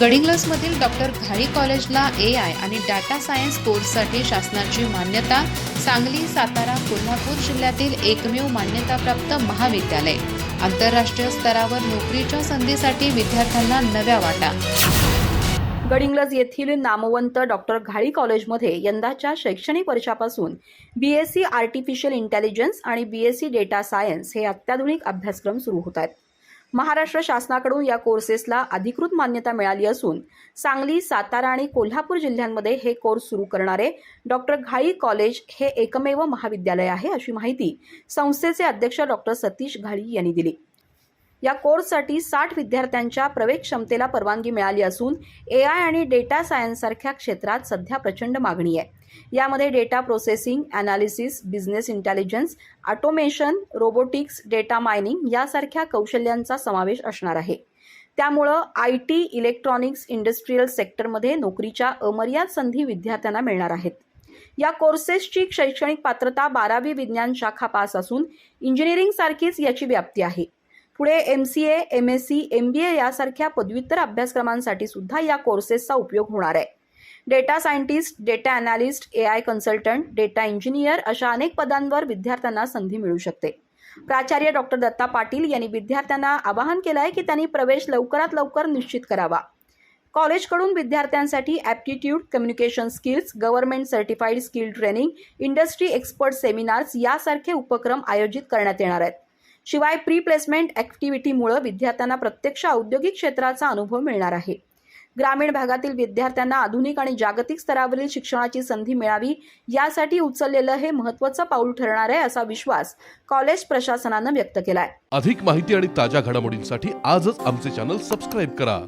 गडिंग्लजमधील doctor Ghali कॉलेजला A I आणि data science कोर्ससाठी शासनाची मान्यता सांगली सातारा कोल्हापूर जिल्ह्यातील एकमेव मान्यताप्राप्त महाविद्यालय. आंतरराष्ट्रीय स्तरावर नोकरीच्या संधीसाठी विद्यार्थ्यांना नव्या वाटा. गडिंग्लज येथील नामवंत डॉक्टर घाळी कॉलेजमध्ये यंदाच्या शैक्षणिक वर्षापासून B S C artificial intelligence आणि B S C data science हे अत्याधुनिक अभ्यासक्रम सुरू होत आहेत. महाराष्ट्र शासनाकडून या कोर्सेसला अधिकृत मान्यता मिळाली असून सांगली सातारा आणि कोल्हापूर जिल्ह्यांमध्ये हे कोर्स सुरू करणारे डॉक्टर घाळी कॉलेज हे एकमेव महाविद्यालय आहे अशी माहिती संस्थेचे अध्यक्ष डॉक्टर सतीश घाळी यांनी दिली. या कोर्ससाठी साठ विद्यार्थ्यांच्या प्रवेश क्षमतेला परवानगी मिळाली असून ए आय आणि डेटा सायन्स सारख्या क्षेत्रात सध्या प्रचंड मागणी आहे. यामध्ये data processing analysis business intelligence automation robotics data mining यासारख्या कौशल्यांचा समावेश असणार आहे. त्यामुळं आय टी इलेक्ट्रॉनिक्स इंडस्ट्रीयल सेक्टरमध्ये नोकरीच्या अमर्याद संधी विद्यार्थ्यांना मिळणार आहेत. या कोर्सेसची शैक्षणिक पात्रता बारावी विज्ञान शाखा पास असून इंजिनिअरिंग सारखीच याची व्याप्ती आहे. पुढे M C A M S C M B A यासारख्या पदव्युत्तर अभ्यासक्रमांसाठी सुद्धा या कोर्सेसचा उपयोग होणार आहे. Data scientist data analyst A I consultant data engineer अशा अनेक पदांवर विद्यार्थ्यांना संधी मिळू शकते. प्राचार्य डॉक्टर दत्ता पाटील यांनी विद्यार्थ्यांना आवाहन केलं आहे की त्यांनी प्रवेश लवकरात लवकर निश्चित करावा. कॉलेजकडून विद्यार्थ्यांसाठी aptitude communication skills government certified skill training industry expert seminars यासारखे उपक्रम आयोजित करण्यात येणार आहेत. शिवाय प्री प्लेसमेंट ॲक्टिव्हिटीमुळे विद्यार्थ्यांना प्रत्यक्ष औद्योगिक क्षेत्राचा अनुभव मिळणार आहे. ग्रामीण भागातील विद्यार्थ्यांना आधुनिक आणि जागतिक स्तरावरील शिक्षणाची संधी मिळावी यासाठी उचललेलं हे महत्त्वाचं पाऊल ठरणार आहे असा विश्वास कॉलेज प्रशासनानं व्यक्त केला आहे अधिक माहिती आणि ताज्या घडामोडींसाठी आजच आमचे चॅनल सबस्क्राईब करा.